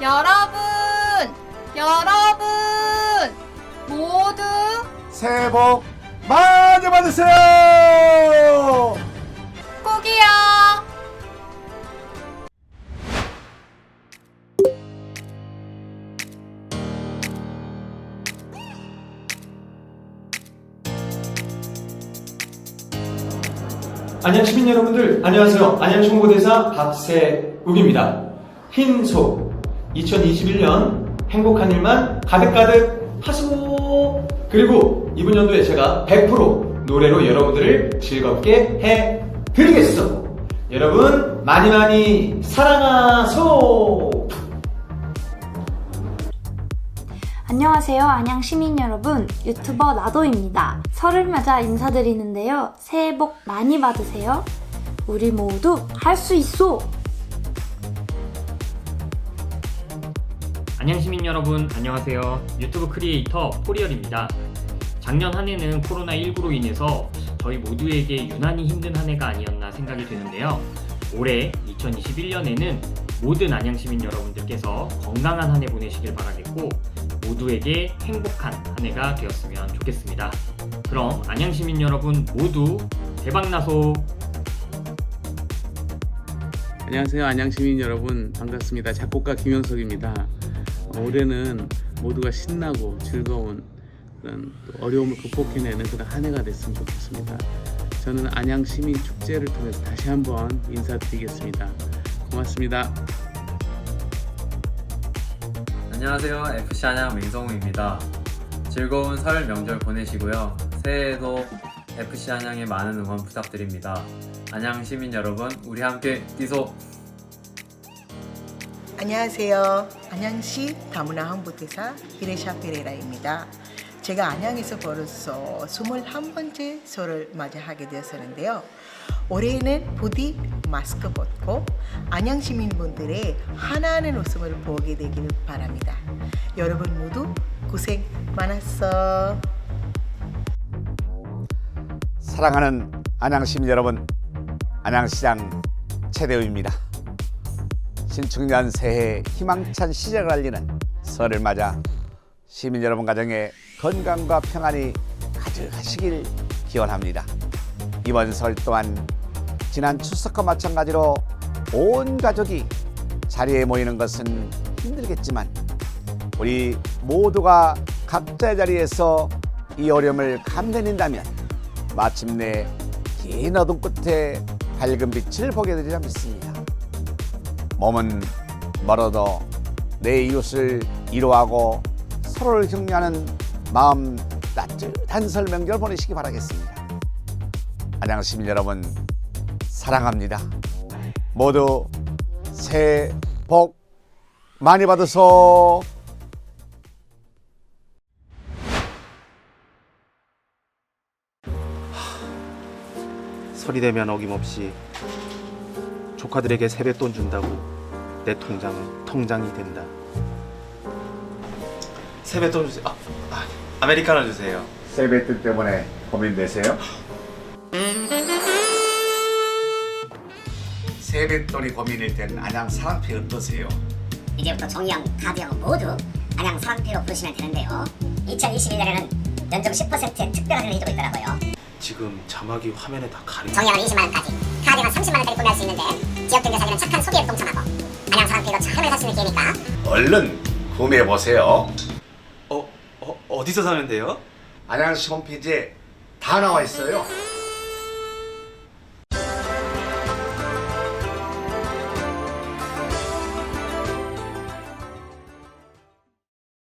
여러분, 여러분, 모두 새해 복 많이 받으세요! 꼭이요. 안녕 시민 여러분들 안녕하세요. 안양 총무대사 박세욱입니다. 흰 소 2021년 행복한 일만 가득가득 하시고 그리고 이번 연도에 제가 100% 노래로 여러분들을 즐겁게 해드리겠어 여러분 많이 많이 사랑하소 안녕하세요. 안양 시민 여러분. 유튜버 나도입니다. 설을 맞아 인사드리는데요. 새해 복 많이 받으세요. 우리 모두 할 수 있어! 안녕 시민 여러분 안녕하세요 유튜브 크리에이터 포리얼입니다 작년 한 해는 코로나19로 인해서 저희 모두에게 유난히 힘든 한 해가 아니었나 생각이 드는데요 올해 2021년에는 모든 안양 시민 여러분들께서 건강한 한 해 보내시길 바라겠고 모두에게 행복한 한 해가 되었으면 좋겠습니다 그럼 안양 시민 여러분 모두 대박나소 안녕하세요. 안양 시민 여러분. 반갑습니다. 작곡가 김영석입니다. 어, 올해는 모두가 신나고 즐거운 그런 또 어려움을 극복해내는 그런 한 해가 됐으면 좋겠습니다. 저는 안양 시민 축제를 통해서 다시 한번 인사드리겠습니다. 고맙습니다. 안녕하세요. FC 안양 민성우입니다. 즐거운 설 명절 보내시고요. 새해에도 FC 안양의 많은 응원 부탁드립니다. 안양 시민 여러분, 우리 함께 뛰소! 안녕하세요. 안양시 다문화 홍보대사 히레샤 페레라입니다. 제가 안양에서 벌써 21번째 설을 맞이하게 되었었는데요. 올해는 부디 마스크 벗고 안양 시민분들의 하나하는 웃음을 보게 되기를 바랍니다. 여러분 모두 고생 많았어. 사랑하는 안양 시민 여러분, 안양시장 최대우입니다. 신축년 새해 희망찬 시작을 알리는 설을 맞아 시민 여러분 가정에 건강과 평안이 가득하시길 기원합니다. 이번 설 또한 지난 추석과 마찬가지로 온 가족이 자리에 모이는 것은 힘들겠지만 우리 모두가 각자의 자리에서 이 어려움을 감내린다면 마침내 긴 어둠 끝에 밝은 빛을 보게 되리라 믿습니다. 몸은 멀어도 내 이웃을 이로하고 서로를 격려하는 마음 따뜻한 설 명절 보내시기 바라겠습니다. 안양 시민 여러분 사랑합니다. 모두 새해 복 많이 받으소. 되면 어김없이 조카들에게 세뱃돈 준다고 내 통장은 통장이 된다. 세뱃돈 주세요. 아, 아 아메리카노 주세요. 세뱃돈 때문에 고민되세요? 세뱃돈이 고민일 땐 안양 사랑패 어떠세요? 이제부터 종이형, 카드형 모두 안양 사랑패로 부르시면 되는데요. 2021년에는 연점 10% 특별 할인을 해주고 있더라고요. 지금 자막이 화면에 다 가려. 종이형은 20만 원까지, 카드는 30만 원짜리 구매할 수 있는데 지역 등교 사기는 착한 소비에 동참하고 안양 사랑패로 참여를 할수 있는 기회니까 얼른 구매해 보세요. 어, 어 어디서 사면 돼요? 안양시 홈페이지에 다 나와 있어요.